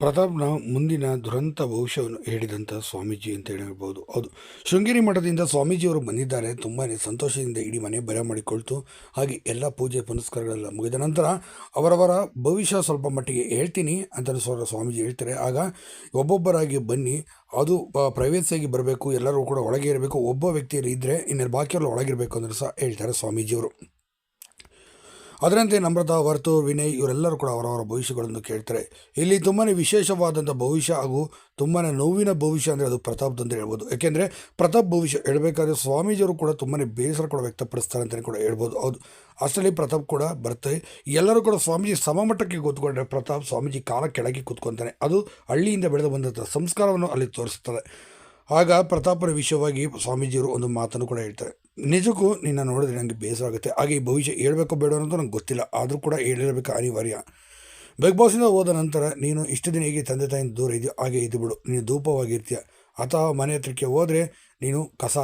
ಪ್ರತಾಪ್‌ನ ಮುಂದಿನ ದುರಂತ ಭವಿಷ್ಯವನ್ನು ಹೇಳಿದಂಥ ಸ್ವಾಮೀಜಿ ಅಂತ ಹೇಳ್ಬೋದು. ಹೌದು. ಶೃಂಗೇರಿ ಮಠದಿಂದ ಸ್ವಾಮೀಜಿಯವರು ಬಂದಿದ್ದಾರೆ. ತುಂಬಾ ಸಂತೋಷದಿಂದ ಇಡೀ ಮನೆ ಬರಮಾಡಿಕೊಳ್ತು. ಹಾಗೆ ಎಲ್ಲ ಪೂಜೆ ಪುನಸ್ಕಾರಗಳೆಲ್ಲ ಮುಗಿದ ನಂತರ ಅವರವರ ಭವಿಷ್ಯ ಸ್ವಲ್ಪ ಮಟ್ಟಿಗೆ ಹೇಳ್ತೀನಿ ಅಂತ ಸ್ವರ ಸ್ವಾಮೀಜಿ ಹೇಳ್ತಾರೆ. ಆಗ ಒಬ್ಬೊಬ್ಬರಾಗಿ ಬನ್ನಿ. ಅದು ಪ್ರೈವೇಸಿಯಾಗಿ ಬರಬೇಕು. ಎಲ್ಲರೂ ಕೂಡ ಒಳಗೆ ಇರಬೇಕು. ಒಬ್ಬ ವ್ಯಕ್ತಿಯಲ್ಲಿ ಇದ್ದರೆ ಇನ್ನೆಲ್ಲ ಬಾಕಿಯೆಲ್ಲ ಒಳಗಿರಬೇಕು ಅಂತ ಸಹ ಹೇಳ್ತಾರೆ ಸ್ವಾಮೀಜಿಯವರು. ಅದರಂತೆ ನಮ್ರತಾ, ವರ್ತು ವಿನಯ್ ಇವರೆಲ್ಲರೂ ಕೂಡ ಅವರವರ ಭವಿಷ್ಯಗಳನ್ನು ಕೇಳ್ತಾರೆ. ಇಲ್ಲಿ ತುಂಬಾ ವಿಶೇಷವಾದಂಥ ಭವಿಷ್ಯ ಹಾಗೂ ತುಂಬಾ ನೋವಿನ ಭವಿಷ್ಯ ಅಂದರೆ ಅದು ಪ್ರತಾಪ್‌ದು ಅಂತ ಹೇಳ್ಬೋದು. ಯಾಕೆಂದರೆ ಪ್ರತಾಪ್ ಭವಿಷ್ಯ ಹೇಳಬೇಕಾದ್ರೆ ಸ್ವಾಮೀಜಿಯವರು ಕೂಡ ತುಂಬಾ ಬೇಸರ ಕೂಡ ವ್ಯಕ್ತಪಡಿಸ್ತಾರೆ ಅಂತಲೇ ಕೂಡ ಹೇಳ್ಬೋದು. ಹೌದು. ಅಷ್ಟರಲ್ಲಿ ಪ್ರತಾಪ್ ಕೂಡ ಬರ್ತಾರೆ. ಎಲ್ಲರೂ ಕೂಡ ಸ್ವಾಮೀಜಿ ಸಮಮಟ್ಟಕ್ಕೆ ಕೂತ್ಕೊಂಡ್ರೆ ಪ್ರತಾಪ್ ಸ್ವಾಮೀಜಿ ಕಾಲ ಕೆಳಗೆ ಕೂತ್ಕೊತಾನೆ. ಅದು ಹಳ್ಳಿಯಿಂದ ಬೆಳೆದು ಬಂದಂಥ ಸಂಸ್ಕಾರವನ್ನು ಅಲ್ಲಿ ತೋರಿಸುತ್ತದೆ. ಆಗ ಪ್ರತಾಪರ ವಿಷಯವಾಗಿ ಸ್ವಾಮೀಜಿಯವರು ಒಂದು ಮಾತನ್ನು ಕೂಡ ಹೇಳ್ತಾರೆ. ನಿಜಕ್ಕೂ ನಿನ್ನ ನೋಡಿದ್ರೆ ನನಗೆ ಬೇಸರ ಆಗುತ್ತೆ. ಹಾಗೆ ಈ ಭವಿಷ್ಯ ಹೇಳಬೇಕು ಬೇಡ ಅನ್ನೋದು ನಂಗೆ ಗೊತ್ತಿಲ್ಲ. ಆದರೂ ಕೂಡ ಹೇಳಿರಬೇಕು ಅನಿವಾರ್ಯ. ಬಿಗ್ ಬಾಸಿಂದ ಹೋದ ನಂತರ ನೀನು ಇಷ್ಟು ದಿನ ಹೇಗೆ ತಂದೆ ತಾಯಿಂದ ದೂರ ಇದೆಯೋ ಹಾಗೆ ಇದ್ದು ಬಿಡು. ನೀನು ಧೂಪವಾಗಿರ್ತೀಯ. ಅಥವಾ ಮನೆ ಹತ್ರಕ್ಕೆ ಹೋದರೆ ನೀನು ಕಸ